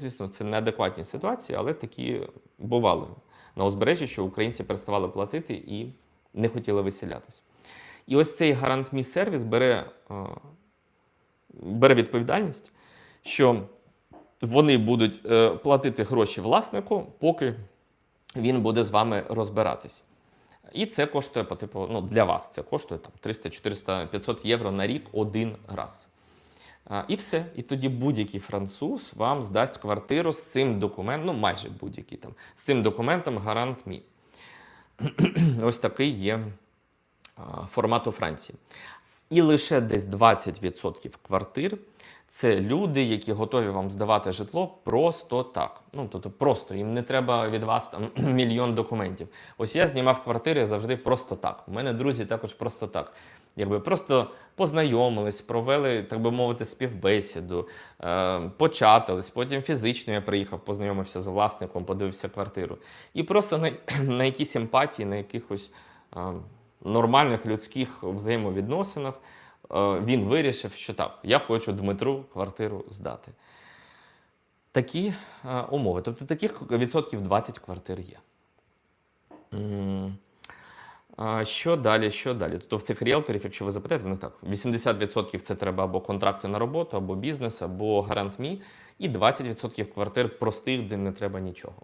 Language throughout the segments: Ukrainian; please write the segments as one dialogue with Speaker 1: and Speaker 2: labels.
Speaker 1: Звісно, це неадекватні ситуації, але такі бували на узбережжі, що українці переставали платити і не хотіли виселятися. І ось цей гарант мій сервіс бере, е, бере відповідальність, що вони будуть е, платити гроші власнику, поки він буде з вами розбиратись. І це коштує по типу, ну, для вас це коштує там 300, 400, 500 євро на рік один раз. І все. І тоді будь-який француз вам здасть квартиру з цим документом, ну майже будь-який там, з цим документом гарант мій. Ось такий є формат у Франції. І лише десь 20% квартир це люди, які готові вам здавати житло просто так. Ну, тобто просто їм не треба від вас там мільйон документів. Ось я знімав квартири завжди просто так. У мене друзі також просто так. Якби просто познайомились, провели, так би мовити, співбесіду, е, початились. Потім фізично я приїхав, познайомився з власником, подивився квартиру. І просто на, на якійсь емпатії, на якихось е, нормальних людських взаємовідносинах е, він вирішив, що так, я хочу Дмитру квартиру здати. Такі е, умови. Тобто таких відсотків 20 квартир є. Що далі? Що далі? Тобто в цих ріелторів, якщо ви запитаєте, в них так: 80% це треба або контракти на роботу, або бізнес, або гарант мій, і 20% квартир простих, де не треба нічого.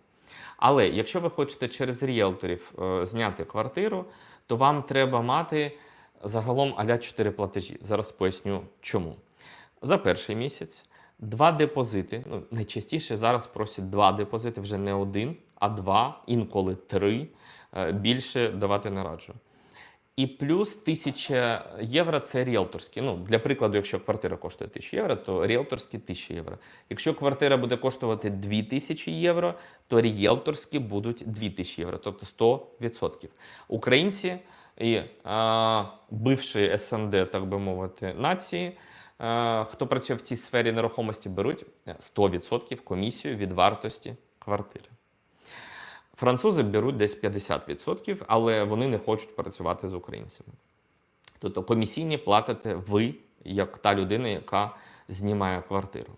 Speaker 1: Але якщо ви хочете через ріелторів е, зняти квартиру, то вам треба мати загалом аля 4 платежі. Зараз поясню чому. За перший місяць два депозити. Ну, найчастіше зараз просять два депозити, вже не один, а два, інколи три. Е, Більше давати не раджу. І плюс 1000 євро це ріелторські. Ну, для прикладу, якщо квартира коштує 1000 євро, то ріелторські 1000 євро. Якщо квартира буде коштувати 2000 євро, то ріелторські будуть 2000 євро, тобто 100%. Українці і а, бивші СНД, так би мовити, нації, а, хто працює в цій сфері нерухомості, беруть 100% комісію від вартості квартири. Французи беруть десь 50%, але вони не хочуть працювати з українцями. Тобто комісійні платите ви, як та людина, яка знімає квартиру.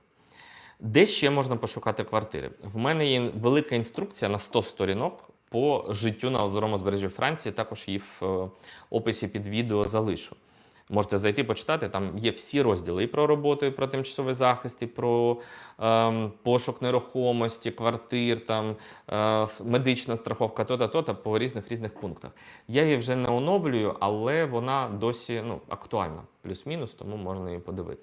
Speaker 1: Де ще можна пошукати квартири? В мене є велика інструкція на 100 сторінок по життю на озерому збережжі Франції. Також її в е, описі під відео залишу. Можете зайти почитати. Там є всі розділи і про роботу, і про тимчасовий захист, і про ем, пошук нерухомості, квартир, там е, медична страховка, то-та, то-та по різних різних пунктах. Я її вже не оновлюю, але вона досі ну, актуальна, плюс-мінус, тому можна її подивитися.